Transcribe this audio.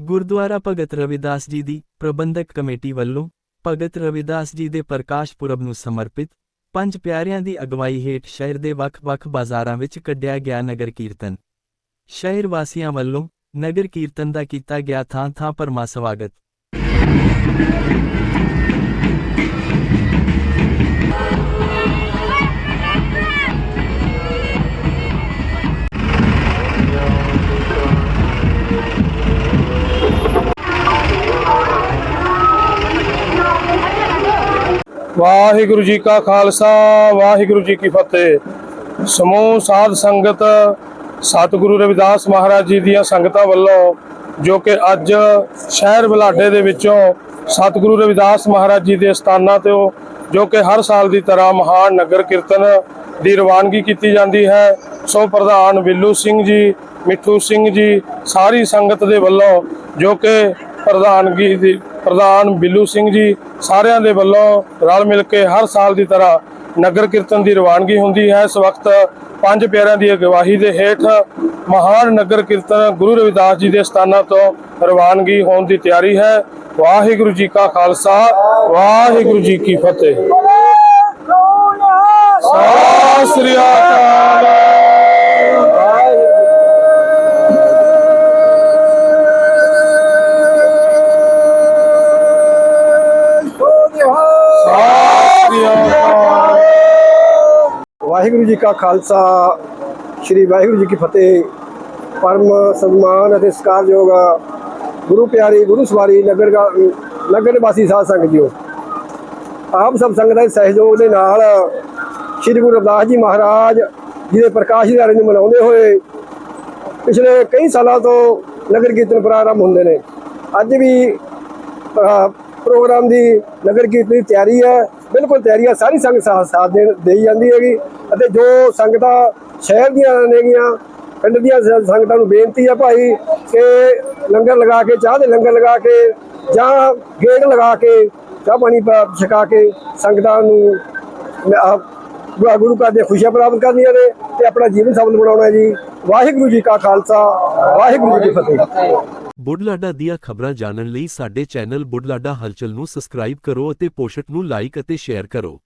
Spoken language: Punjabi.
ਗੁਰਦੁਆਰਾ ਭਗਤ ਰਵਿਦਾਸ ਜੀ ਦੀ ਪ੍ਰਬੰਧਕ ਕਮੇਟੀ ਵੱਲੋਂ ਭਗਤ ਰਵਿਦਾਸ ਜੀ ਦੇ ਪ੍ਰਕਾਸ਼ ਪੁਰਬ ਨੂੰ ਸਮਰਪਿਤ ਪੰਜ ਪਿਆਰਿਆਂ ਦੀ ਅਗਵਾਈ ਹੇਠ ਸ਼ਹਿਰ ਦੇ ਵੱਖ-ਵੱਖ ਬਾਜ਼ਾਰਾਂ ਵਿੱਚ ਕੱਢਿਆ ਗਿਆ ਨਗਰ ਕੀਰਤਨ। ਸ਼ਹਿਰ ਵਾਸੀਆਂ ਵੱਲੋਂ ਨਗਰ ਕੀਰਤਨ ਦਾ ਕੀਤਾ ਗਿਆ ਥਾਂ-ਥਾਂ ਪਰਮਾ ਸਵਾਗਤ। ਵਾਹਿਗੁਰੂ ਜੀ ਕਾ ਖਾਲਸਾ, ਵਾਹਿਗੁਰੂ ਜੀ ਕੀ ਫਤਿਹ। ਸਮੂਹ ਸਾਧ ਸੰਗਤ, ਸਤਿਗੁਰੂ ਰਵਿਦਾਸ ਮਹਾਰਾਜ ਜੀ ਦੀਆਂ ਸੰਗਤਾਂ ਵੱਲੋਂ ਜੋ ਕਿ ਅੱਜ ਸ਼ਹਿਰ ਬਲਾਡੇ ਦੇ ਵਿੱਚੋਂ ਸਤਿਗੁਰੂ ਰਵਿਦਾਸ ਮਹਾਰਾਜ ਜੀ ਦੇ ਸਥਾਨਾਂ ਤੇ ਜੋ ਕਿ ਹਰ ਸਾਲ ਦੀ ਤਰ੍ਹਾਂ ਮਹਾਨ ਨਗਰ ਕੀਰਤਨ ਦੀ ਰਵਾਨਗੀ ਕੀਤੀ ਜਾਂਦੀ ਹੈ। ਸੋ ਪ੍ਰਧਾਨ ਬਿੱਲੂ ਸਿੰਘ ਜੀ, ਮਿੱਠੂ ਸਿੰਘ ਜੀ, ਸਾਰੀ ਸੰਗਤ ਦੇ ਵੱਲੋਂ ਜੋ ਕਿ ਪ੍ਰਧਾਨਗੀ ਦੀ ਪ੍ਰਧਾਨ ਬਿੱਲੂ ਸਿੰਘ ਜੀ ਸਾਰਿਆਂ ਦੇ ਵੱਲੋਂ ਰਲ ਮਿਲ ਕੇ ਹਰ ਸਾਲ ਦੀ ਤਰ੍ਹਾਂ ਨਗਰ ਕੀਰਤਨ ਦੀ ਰਵਾਨਗੀ ਹੁੰਦੀ ਹੈ। ਇਸ ਵਕਤ ਪੰਜ ਪਿਆਰਿਆਂ ਦੀ ਅਗਵਾਈ ਦੇ ਹੇਠ ਮਹਾਨ ਨਗਰ ਕੀਰਤਨ ਗੁਰੂ ਰਵਿਦਾਸ ਜੀ ਦੇ ਸਥਾਨਾਂ ਤੋਂ ਰਵਾਨਗੀ ਹੋਣ ਦੀ ਤਿਆਰੀ ਹੈ। ਵਾਹਿਗੁਰੂ ਜੀ ਕਾ ਖਾਲਸਾ ਵਾਹਿਗੁਰੂ ਜੀ ਕੀ ਫਤਿਹ। ਸਤਿ ਸ੍ਰੀ ਅਕਾਲ। ਵਾਹਿਗੁਰੂ ਜੀ ਕਾ ਖਾਲਸਾ, ਸ੍ਰੀ ਵਾਹਿਗੁਰੂ ਜੀ ਕੀ ਫਤਿਹ। ਪਰਮ ਸਨਮਾਨ ਅਤੇ ਸਤਿਕਾਰਯੋਗ ਗੁਰੂ ਪਿਆਰੀ, ਗੁਰੂ ਸਵਾਰੀ ਨਗਰ ਨਗਰ ਨਿਵਾਸੀ ਸਾਧ ਸੰਗਤ ਜੀਓ। ਆਪ ਸਭ ਸੰਗਤਾਂ ਦੇ ਸਹਿਯੋਗ ਦੇ ਨਾਲ ਸ੍ਰੀ ਗੁਰੂ ਰਵਿਦਾਸ ਜੀ ਮਹਾਰਾਜ ਜੀ ਦੇ ਪ੍ਰਕਾਸ਼ ਦਿਹਾੜੇ ਨੂੰ ਮਨਾਉਂਦੇ ਹੋਏ ਪਿਛਲੇ ਕਈ ਸਾਲਾਂ ਤੋਂ ਨਗਰ ਕੀਰਤਨ ਪ੍ਰਾਰੰਭ ਹੁੰਦੇ ਨੇ। ਅੱਜ ਵੀ ਪ੍ਰੋਗਰਾਮ ਦੀ ਨਗਰ ਕੀਰਤਨ ਦੀ ਤਿਆਰੀ ਹੈ। ਬਿਲਕੁਲ ਤਿਆਰੀਆਂ ਸਾਰੀ ਸੰਗਤ ਸਾਥ ਸਾਥ ਦੇ ਦੇਈ ਜਾਂਦੀ ਹੈਗੀ ਅਤੇ ਜੋ ਸੰਗਤਾਂ ਸ਼ਹਿਰ ਦੀਆਂ ਨੇਗੀਆਂ ਪਿੰਡ ਦੀਆਂ ਸੰਗਤਾਂ ਨੂੰ ਬੇਨਤੀ ਆ ਭਾਈ ਕਿ ਲੰਗਰ ਲਗਾ ਕੇ ਚਾਹ ਦੇ ਲੰਗਰ ਲਗਾ ਕੇ ਜਾਂ ਗੇਟ ਲਗਾ ਕੇ ਚਾਹ ਪਾਣੀ ਛਕਾ ਕੇ ਸੰਗਤਾਂ ਨੂੰ ਅਹ, ਗੁਰੂ- ਘਰ ਦੀਆਂ ਖੁਸ਼ੀਆਂ ਪ੍ਰਾਪਤ ਕਰਨੀਆਂ ਨੇ ਤੇ ਆਪਣਾ ਜੀਵਨ ਸਫਲ ਬਣਾਉਣਾ ਜੀ। ਵਾਹਿਗੁਰੂ ਜੀ ਕਾ ਖਾਲਸਾ ਵਾਹਿਗੁਰੂ ਜੀ ਕੀ ਫਤਿਹ। ਬੁੱਢਲਾਡਾ ਦੀਆਂ ਖਬਰਾਂ ਜਾਣਨ ਲਈ ਸਾਡੇ ਚੈਨਲ ਬੁੱਢਲਾਡਾ ਹਲਚਲ ਨੂੰ ਸਬਸਕ੍ਰਾਈਬ ਕਰੋ ਅਤੇ ਪੋਸਟ ਨੂੰ ਲਾਈਕ ਅਤੇ ਸ਼ੇਅਰ ਕਰੋ।